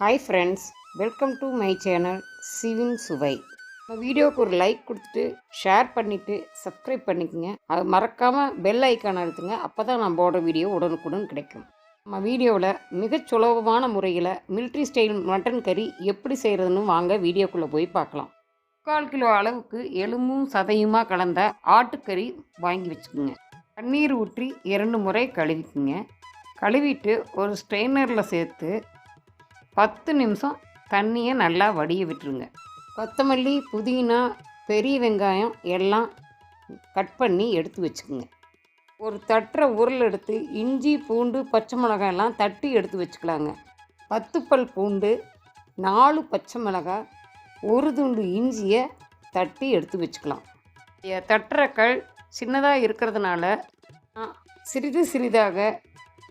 Hi friends welcome to my channel Shivin சுவை இந்த வீடியோவுக்கு ஒரு லைக் கொடுத்துட்டு ஷேர் பண்ணிவிட்டு சப்ஸ்கிரைப் பண்ணிக்கோங்க. அது மறக்காமல் பெல் ஐக்கான் அழுத்துங்க. அப்போ தான் நான் போடுற வீடியோ உடனுக்குடன் கிடைக்கும். நம்ம வீடியோவில் மிகச் சுலபமான முறையில் மில்ட்ரி ஸ்டைல் மட்டன் கறி எப்படி செய்கிறதுன்னு வாங்க வீடியோக்குள்ளே போய் பார்க்கலாம். முக்கால் கிலோ அளவுக்கு எலும்பும் சதையுமா கலந்த ஆட்டுக்கறி வாங்கி வச்சுக்கோங்க. தண்ணீர் ஊற்றி இரண்டு முறை கழுவிக்குங்க. கழுவிட்டு ஒரு ஸ்ட்ரெயினரில் சேர்த்து பத்து நிமிஷம் தண்ணியை நல்லா வடிய விட்டுருங்க. கொத்தமல்லி புதினா பெரிய வெங்காயம் எல்லாம் கட் பண்ணி எடுத்து வச்சுக்கோங்க. ஒரு தட்டுற உருள் எடுத்து இஞ்சி பூண்டு பச்சை மிளகாய் எல்லாம் தட்டி எடுத்து வச்சுக்கலாங்க. பத்து பல் பூண்டு நாலு பச்சை மிளகாய் ஒரு துண்டு இஞ்சியை தட்டி எடுத்து வச்சுக்கலாம். இ- தட்டுற கல் சின்னதாக இருக்கிறதுனால சிறிது சிறிதாக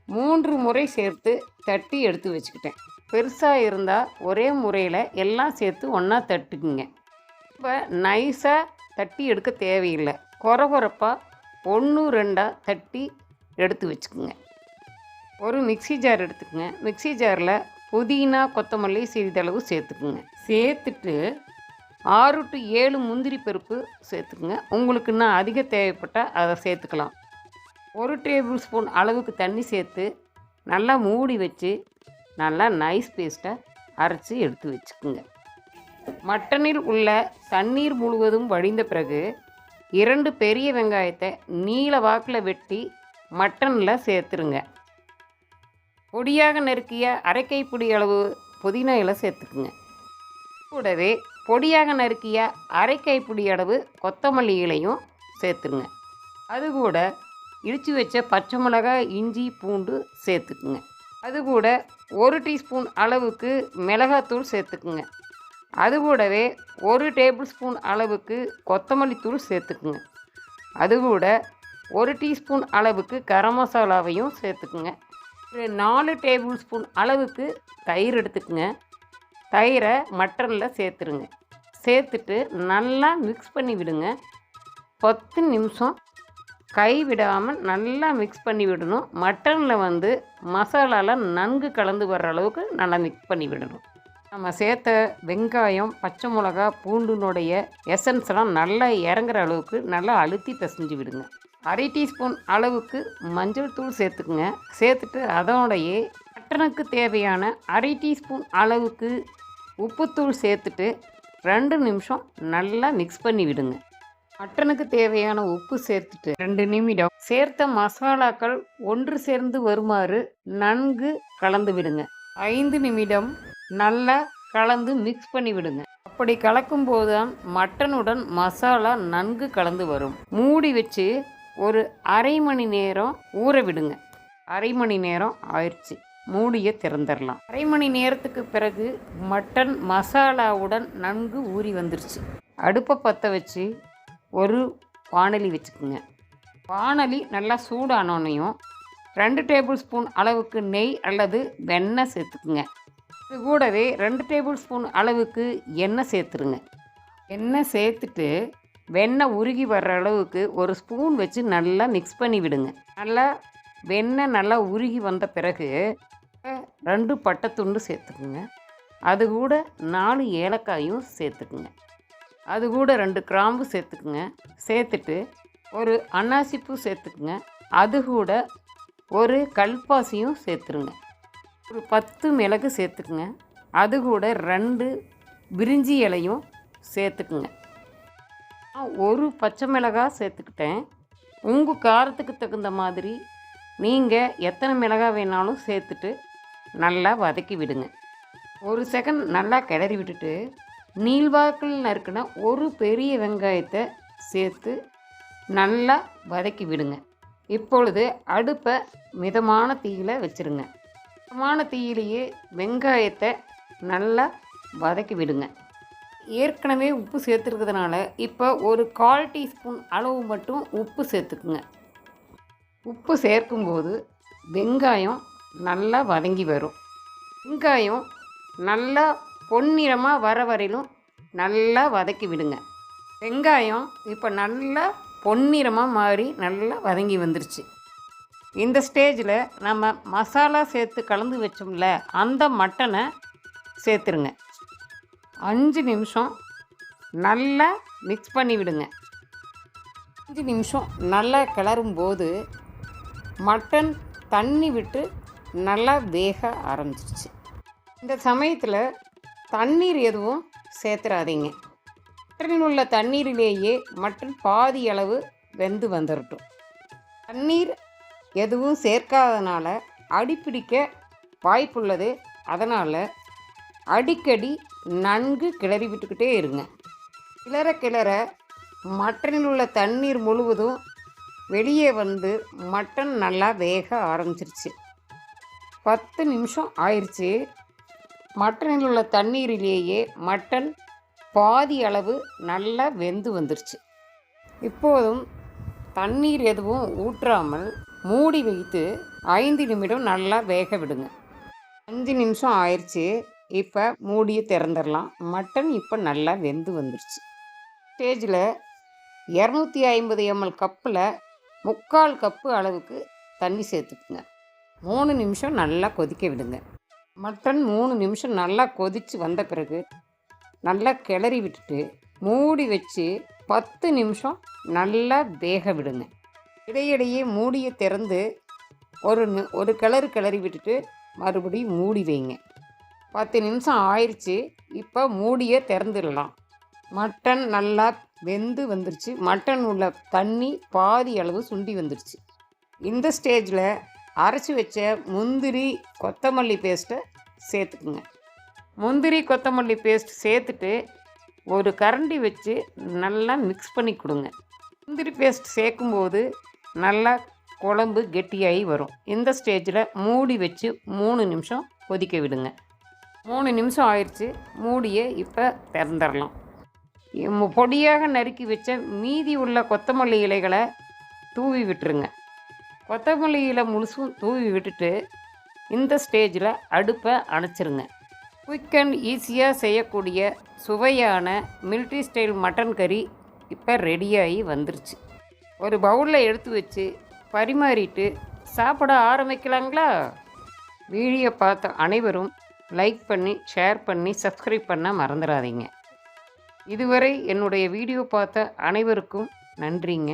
மூன்று முறை சேர்த்து தட்டி எடுத்து வச்சுக்கிட்டேன். பெருசாக இருந்தால் ஒரே முறையில் எல்லாம் சேர்த்து ஒன்றா தட்டுக்குங்க. இப்போ நைஸாக தட்டி எடுக்க தேவையில்லை. குறகுறப்பாக ஒன்று ரெண்டாக தட்டி எடுத்து வச்சுக்குங்க. ஒரு மிக்ஸி ஜார் எடுத்துக்கோங்க. மிக்ஸி ஜாரில் புதினா கொத்தமல்லி சிறிதளவு சேர்த்துக்குங்க. சேர்த்துட்டு ஆறு டு ஏழு முந்திரி பருப்பு சேர்த்துக்குங்க. உங்களுக்கு இன்னும் அதிக தேவைப்பட்டால் அதை சேர்த்துக்கலாம். ஒரு டேபிள் ஸ்பூன் அளவுக்கு தண்ணி சேர்த்து நல்லா மூடி வச்சு நல்லா நைஸ் பேஸ்ட்டை அரைச்சி எடுத்து வச்சுக்குங்க. மட்டனில் உள்ள தண்ணீர் முழுவதும் வடிந்த பிறகு இரண்டு பெரிய வெங்காயத்தை நீல வாக்கில் வெட்டி மட்டனில் சேர்த்துருங்க. பொடியாக நறுக்கிய அரைக்கை கைப்பிடி அளவு புதினா இலை சேர்த்துக்குங்க. கூடவே பொடியாக நறுக்கிய அரைக்கை கைப்பிடி அளவு கொத்தமல்லி இலையும் சேர்த்துருங்க. அது கூட இடித்து வச்ச பச்சை மிளகாய் இஞ்சி பூண்டு சேர்த்துக்குங்க. அது கூட ஒரு டீஸ்பூன் அளவுக்கு மிளகாத்தூள் சேர்த்துக்குங்க. அது கூடவே ஒரு டேபிள் ஸ்பூன் அளவுக்கு கொத்தமல்லி தூள் சேர்த்துக்குங்க. அது கூட ஒரு டீஸ்பூன் அளவுக்கு கரம் மசாலாவையும் சேர்த்துக்குங்க. ஒரு நாலு டேபிள் ஸ்பூன் அளவுக்கு தயிர் எடுத்துக்குங்க. தயிரை மட்டனில் சேர்த்துருங்க. சேர்த்துட்டு நல்லா மிக்ஸ் பண்ணி விடுங்க. பத்து நிமிஷம் கை விடாமல் நல்லா மிக்ஸ் பண்ணி விடணும். மட்டனில் வந்து மசாலாலாம் நன்கு கலந்து வர்ற அளவுக்கு நல்லா மிக்ஸ் பண்ணி விடணும். நம்ம சேர்த்த வெங்காயம் பச்சை மிளகா பூண்டுனுடைய எசன்ஸ்லாம் நல்லா இறங்குற அளவுக்கு நல்லா அழுத்தி பிசைஞ்சு விடுங்க. அரை டீஸ்பூன் அளவுக்கு மஞ்சள் தூள் சேர்த்துக்குங்க. சேர்த்துட்டு அதோடையே மட்டனுக்கு தேவையான அரை டீஸ்பூன் அளவுக்கு உப்புத்தூள் சேர்த்துட்டு ரெண்டு நிமிஷம் நல்லா மிக்ஸ் பண்ணி விடுங்க. மட்டனுக்கு தேவையான உப்பு சேர்த்துட்டு ரெண்டு நிமிடம். சேர்த்த மசாலாக்கள் ஒன்று சேர்ந்து வருமாறு நன்கு கலந்து விடுங்க. ஐந்து நிமிடம் நல்லா கலந்து மிக்ஸ் பண்ணி விடுங்க. அப்படி கலக்கும் போதுதான் மட்டனுடன் மசாலா நன்கு கலந்து வரும். மூடி வச்சு ஒரு அரை மணி நேரம் ஊற விடுங்க. அரை மணி நேரம் ஆயிடுச்சு. மூடியை திறந்துடலாம். அரை மணி நேரத்துக்கு பிறகு மட்டன் மசாலாவுடன் நன்கு ஊறி வந்துருச்சு. அடுப்பை பற்ற வச்சு ஒரு வானலி வச்சுக்கோங்க. வானலி நல்லா சூடானோன்னையும் ரெண்டு டேபிள் ஸ்பூன் அளவுக்கு நெய் அல்லது வெண்ணெய் சேர்த்துக்குங்க. இது கூடவே ரெண்டு டேபிள் ஸ்பூன் அளவுக்கு எண்ணெய் சேர்த்துருங்க. எண்ணெய் சேர்த்துட்டு வெண்ணெய் உருகி வர்ற அளவுக்கு ஒரு ஸ்பூன் வச்சு நல்லா மிக்ஸ் பண்ணி விடுங்க. நல்லா வெண்ணெய் நல்லா உருகி வந்த பிறகு ரெண்டு பட்டை துண்டு சேர்த்துக்குங்க. அது கூட நாலு ஏலக்காயும் சேர்த்துக்குங்க. அது கூட ரெண்டு கிராம்பு சேர்த்துக்குங்க. சேர்த்துட்டு ஒரு அன்னாசிப்பூ சேர்த்துக்குங்க. அது கூட ஒரு கல்பாசியும் சேர்த்துருங்க. ஒரு பத்து மிளகு சேர்த்துக்குங்க. அது கூட ரெண்டு பிரிஞ்சி இலையும் சேர்த்துக்குங்க. நான் ஒரு பச்சை மிளகாய் சேர்த்துக்கிட்டேன். உங்கள் காரத்துக்கு தகுந்த மாதிரி நீங்கள் எத்தனை மிளகாய் வேணாலும் சேர்த்துட்டு நல்லா வதக்கி விடுங்க. ஒரு செகண்ட் நல்லா கிளறி விட்டுட்டு நீள்வாக்கில் நறுக்கின ஒரு பெரிய வெங்காயத்தை சேர்த்து நல்லா வதக்கி விடுங்க. இப்பொழுது அடுப்பை மிதமான தீயில் வச்சுருங்க. மிதமான தீயிலேயே வெங்காயத்தை நல்லா வதக்கி விடுங்க. ஏற்கனவே உப்பு சேர்த்துருக்கிறதுனால இப்போ ஒரு கால் டீஸ்பூன் அளவு மட்டும் உப்பு சேர்த்துக்குங்க. உப்பு சேர்க்கும்போது வெங்காயம் நல்லா வதங்கி வரும். வெங்காயம் நல்லா பொன்னிறமாக வர வரையிலும் நல்லா வதக்கி விடுங்க. வெங்காயம் இப்போ நல்லா பொன்னிறமாக மாறி நல்லா வதங்கி வந்துருச்சு. இந்த ஸ்டேஜில் நம்ம மசாலா சேர்த்து கலந்து வச்சோம்ல அந்த மட்டனை சேர்த்துருங்க. அஞ்சு நிமிஷம் நல்லா மிக்ஸ் பண்ணி விடுங்க. அஞ்சு நிமிஷம் நல்லா கிளறும் போது மட்டன் தண்ணி விட்டு நல்லா வேக ஆரம்பிச்சிருச்சு. இந்த சமயத்தில் தண்ணீர் எதுவும் சேர்த்துறாதீங்க மட்டனில் உள்ள தண்ணீரிலேயே மட்டன் பாதி அளவு வெந்து வந்துடட்டும் தண்ணீர் எதுவும் சேர்க்காதனால அடிப்பிடிக்க வாய்ப்புள்ளது. அதனால் அடிக்கடி நன்கு கிளறி விட்டுக்கிட்டே இருங்க. கிளற கிளற மட்டனில் உள்ள தண்ணீர் முழுவதும் வெளியே வந்து மட்டன் நல்லா வேக ஆரம்பிச்சிருச்சு. பத்து நிமிஷம் ஆயிடுச்சு மட்டனில் உள்ள தண்ணீரிலேயே மட்டன் பாதி அளவு நல்லா வெந்து வந்துருச்சு. இப்போதும் தண்ணீர் எதுவும் ஊற்றாமல் மூடி வைத்து ஐந்து நிமிடம் நல்லா வேக விடுங்க. அஞ்சு நிமிஷம் ஆயிடுச்சு இப்போ மூடியை திறந்துடலாம் மட்டன் இப்போ நல்லா வெந்து வந்துருச்சு. ஸ்டேஜில் இரநூத்தி ஐம்பது எம்எல் கப்பில் முக்கால் கப்பு அளவுக்கு தண்ணி சேர்த்துக்குங்க. மூணு நிமிஷம் நல்லா கொதிக்க விடுங்க. மட்டன் மூணு நிமிஷம் நல்லா கொதித்து வந்த பிறகு நல்லா கிளறி விட்டுட்டு மூடி வச்சு பத்து நிமிஷம் நல்லா வேக விடுங்க. இடையிடையே மூடியை திறந்து ஒரு ஒரு கிளறு கிளறி விட்டுட்டு மறுபடியும் மூடி வைங்க. பத்து நிமிஷம் ஆயிடுச்சு இப்போ மூடியை திறந்துடலாம். மட்டன் நல்லா வெந்து வந்துருச்சு. மட்டன் உள்ள தண்ணி பாதி அளவு சுண்டி வந்துருச்சு. இந்த ஸ்டேஜில் அரைச்சி வச்ச முந்திரி கொத்தமல்லி பேஸ்ட்டை சேர்த்துக்குங்க. முந்திரி கொத்தமல்லி பேஸ்ட் சேர்த்துட்டு ஒரு கரண்டி வச்சு நல்லா மிக்ஸ் பண்ணி கொடுங்க. முந்திரி பேஸ்ட் சேர்க்கும்போது நல்லா குழம்பு கெட்டியாகி வரும். இந்த ஸ்டேஜில் மூடி வச்சு மூணு நிமிஷம் கொதிக்க விடுங்க. மூணு நிமிஷம் ஆயிடுச்சு மூடியை இப்போ திறந்துடலாம் பொடியாக நறுக்கி வச்ச மீதி உள்ள கொத்தமல்லி இலைகளை தூவி விட்டுருங்க. கொத்தமல்லியில் முழுசும் தூவி விட்டுட்டு இந்த ஸ்டேஜில் அடுப்பை அணைச்சிருங்க. குயிக் அண்ட் ஈஸியாக செய்யக்கூடிய சுவையான மில்ட்ரி ஸ்டைல் மட்டன் கறி இப்போ ரெடியாகி வந்துருச்சு. ஒரு பவுலில் எடுத்து வச்சு பரிமாறிட்டு சாப்பிட ஆரம்பிக்கலாங்களா? வீடியோ பார்த்த அனைவரும் லைக் பண்ணி ஷேர் பண்ணி சப்ஸ்கிரைப் பண்ண மறந்துடாதீங்க. இதுவரை என்னுடைய வீடியோ பார்த்த அனைவருக்கும் நன்றிங்க.